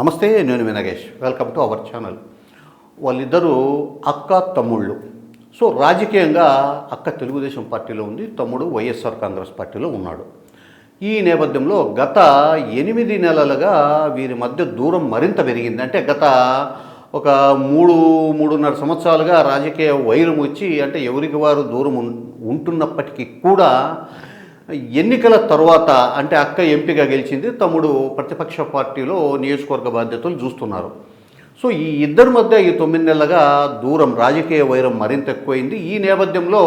నమస్తే నేను Vinagesh welcome to our channel వాళ్ళిద్దరూ అక్క తమ్ముళ్ళు. సో రాజకీయంగా అక్క తెలుగుదేశం పార్టీలో ఉంది తమ్ముడు వైఎస్ఆర్ కాంగ్రెస్ పార్టీలో ఉన్నాడు. ఈ నేపథ్యంలో గత ఎనిమిది నెలలుగా వీరి మధ్య దూరం మరింత పెరిగింది. అంటే గత ఒక మూడు మూడున్నర సంవత్సరాలుగా రాజకీయ వైరం వచ్చి అంటే ఎవరికి వారు దూరం ఉంటున్నప్పటికీ కూడా ఎన్నికల తర్వాత అంటే అక్క ఎంపీగా గెలిచింది తమ్ముడు ప్రతిపక్ష పార్టీలో నియోజకవర్గ బాధ్యతలు చూస్తున్నారు. సో ఈ ఇద్దరి మధ్య ఈ తొమ్మిది నెలలుగా దూరం రాజకీయ వైరం మరింత ఎక్కువైంది. ఈ నేపథ్యంలో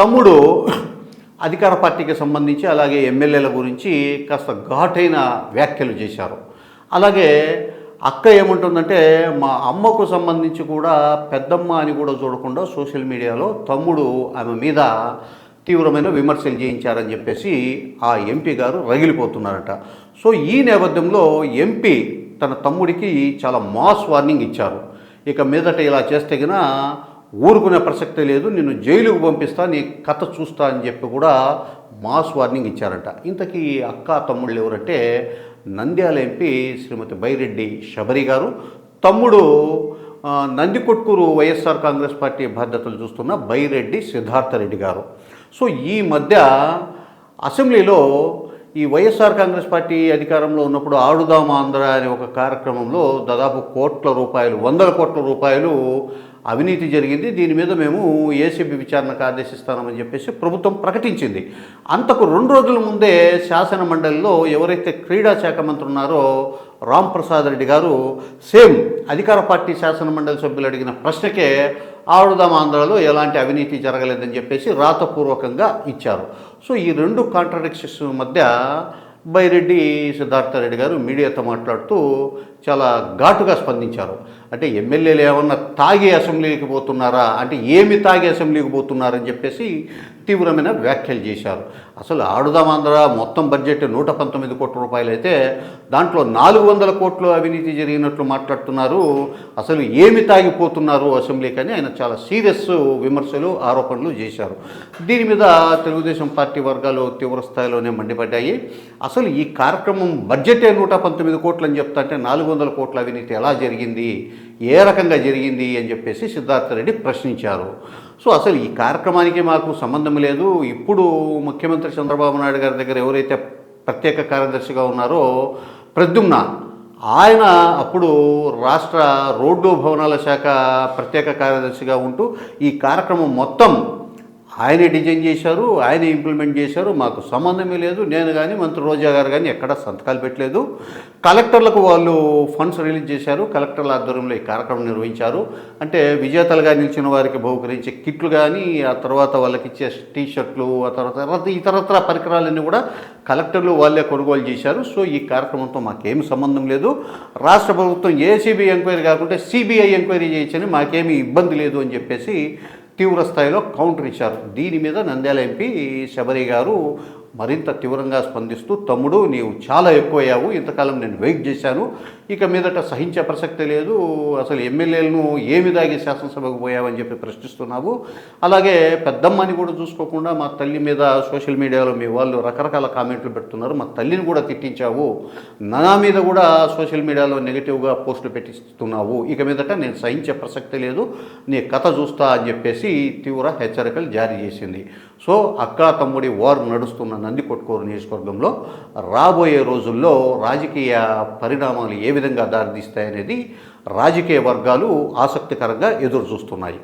తమ్ముడు అధికార పార్టీకి సంబంధించి అలాగే ఎమ్మెల్యేల గురించి కాస్త ఘాటైన వ్యాఖ్యలు చేశారు. అలాగే అక్క ఏముంటుందంటే మా అమ్మకు సంబంధించి కూడా పెద్దమ్మ అని కూడా చూడకుండా సోషల్ మీడియాలో తమ్ముడు ఆమె మీద తీవ్రమైన విమర్శలు చేయించారని చెప్పేసి ఆ ఎంపీ గారు రగిలిపోతున్నారట. సో ఈ నేపథ్యంలో ఎంపీ తన తమ్ముడికి చాలా మాస్ వార్నింగ్ ఇచ్చారు. ఇక మీదట ఇలా చేస్తే గిన ఊరుకునే ప్రసక్తే లేదు నిన్ను జైలుకు పంపిస్తా నీ కథ చూస్తా అని చెప్పి కూడా మాస్ వార్నింగ్ ఇచ్చారట. ఇంతకీ అక్క తమ్ముళ్ళు ఎవరంటే నంద్యాల ఎంపీ శ్రీమతి బైరెడ్డి శబరి గారు. తమ్ముడు నందికొట్కూరు వైఎస్ఆర్ కాంగ్రెస్ పార్టీ బాధ్యతలు చూస్తున్న బైరెడ్డి సిద్ధార్థరెడ్డి గారు. సో ఈ మధ్య అసెంబ్లీలో ఈ వైఎస్ఆర్ కాంగ్రెస్ పార్టీ అధికారంలో ఉన్నప్పుడు ఆడుదాం ఆంధ్ర అనే ఒక కార్యక్రమంలో దాదాపు కోట్ల రూపాయలు వందల కోట్ల రూపాయలు అవినీతి జరిగింది. దీని మీద మేము ఏసీబీ విచారణకు ఆదేశిస్తామని చెప్పేసి ప్రభుత్వం ప్రకటించింది. అంతకు రెండు రోజుల ముందే శాసన మండలిలో ఎవరైతే క్రీడా శాఖ మంత్రి ఉన్నారో రామ్ ప్రసాద్ రెడ్డి గారు సేమ్ అధికార పార్టీ శాసన మండలి సభ్యులు అడిగిన ప్రశ్నకే ఆడుదాం ఆంధ్రాలో ఎలాంటి అవినీతి జరగలేదని చెప్పేసి రాతపూర్వకంగా ఇచ్చారు. సో ఈ రెండు కాంట్రడిక్షన్స్ మధ్య బైరెడ్డి సిద్ధార్థ రెడ్డి గారు మీడియాతో మాట్లాడుతూ చాలా ఘాటుగా స్పందించారు. అంటే ఎమ్మెల్యేలు ఏమన్నా తాగి అసెంబ్లీకి పోతున్నారా? అంటే ఏమి తాగి అసెంబ్లీకి పోతున్నారని చెప్పేసి తీవ్రమైన వ్యాఖ్యలు చేశారు. అసలు ఆడుదాం ఆంధ్ర మొత్తం బడ్జెట్ నూట పంతొమ్మిది కోట్ల రూపాయలు అయితే దాంట్లో నాలుగు వందల కోట్లు అవినీతి జరిగినట్లు మాట్లాడుతున్నారు. అసలు ఏమి తాగిపోతున్నారు అసెంబ్లీకి అని ఆయన చాలా సీరియస్ విమర్శలు ఆరోపణలు చేశారు. దీని మీద తెలుగుదేశం పార్టీ వర్గాలు తీవ్ర స్థాయిలోనే మండిపడ్డాయి. అసలు ఈ కార్యక్రమం బడ్జెటే నూట పంతొమ్మిది కోట్లు అని చెప్తాంటే నాలుగు వందల కోట్ల అవినీతి ఎలా జరిగింది? ఏ రకంగా జరిగింది? అని చెప్పేసి సిద్ధార్థ రెడ్డి ప్రశ్నించారు. సో అసలు ఈ కార్యక్రమానికి మాకు సంబంధం లేదు. ఇప్పుడు ముఖ్యమంత్రి చంద్రబాబు నాయుడు గారి దగ్గర ఎవరైతే ప్రత్యేక కార్యదర్శిగా ఉన్నారో ప్రద్యుమ్న ఆయన అప్పుడు రాష్ట్ర రోడ్డు భవనాల శాఖ ప్రత్యేక కార్యదర్శిగా ఉంటూ ఈ కార్యక్రమం మొత్తం ఆయనే డిజైన్ చేశారు ఆయనే ఇంప్లిమెంట్ చేశారు మాకు సంబంధమే లేదు. నేను కానీ మంత్రి రోజా గారు కానీ ఎక్కడ సంతకాలు పెట్టలేదు. కలెక్టర్లకు వాళ్ళు ఫండ్స్ రిలీజ్ చేశారు. కలెక్టర్ల ఆధ్వర్యంలో ఈ కార్యక్రమం నిర్వహించారు. అంటే విజేతలుగా నిలిచిన వారికి బహుకరించే కిట్లు కానీ ఆ తర్వాత వాళ్ళకి ఇచ్చే టీ షర్ట్లు ఆ తర్వాత ఇతరత్ర పరికరాలన్నీ కూడా కలెక్టర్లు వాళ్ళే కొనుగోలు చేశారు. సో ఈ కార్యక్రమంతో మాకేం సంబంధం లేదు. రాష్ట్ర ప్రభుత్వం ఏసీబీ ఎంక్వైరీ కాకుండా సిబిఐ ఎంక్వైరీ చేయొచ్చని మాకేమీ ఇబ్బంది లేదు అని చెప్పేసి తీవ్ర స్థాయిలో కౌంటర్ ఇచ్చారు. దీని మీద నంద్యాల ఎంపీ శబరి గారు మరింత తీవ్రంగా స్పందిస్తూ తమ్ముడు నీవు చాలా ఎక్కువయ్యావు ఇంతకాలం నేను వెయిట్ చేశాను. ఇక మీదట సహించే ప్రసక్తి లేదు. అసలు ఎమ్మెల్యేలను ఏమి దాగి శాసనసభకు పోయావని చెప్పి ప్రశ్నిస్తున్నావు. అలాగే పెద్దమ్మని కూడా చూసుకోకుండా మా తల్లి మీద సోషల్ మీడియాలో మీ వాళ్ళు రకరకాల కామెంట్లు పెడుతున్నారు. మా తల్లిని కూడా తిట్టించావు. నా మీద కూడా సోషల్ మీడియాలో నెగిటివ్గా పోస్టులు పెట్టిస్తున్నావు. ఇక మీదట నేను సహించే ప్రసక్తి లేదు. నీ కథ చూస్తా అని చెప్పేసి తీవ్ర హెచ్చరికలు జారీ చేసింది. సో అక్క తమ్ముడి వార్ నడుస్తున్న నందికొట్కూరు నియోజకవర్గంలో రాబోయే రోజుల్లో రాజకీయ పరిణామాలు ఏ విధంగా దారితీస్తాయనేది రాజకీయ వర్గాలు ఆసక్తికరంగా ఎదురు చూస్తున్నాయి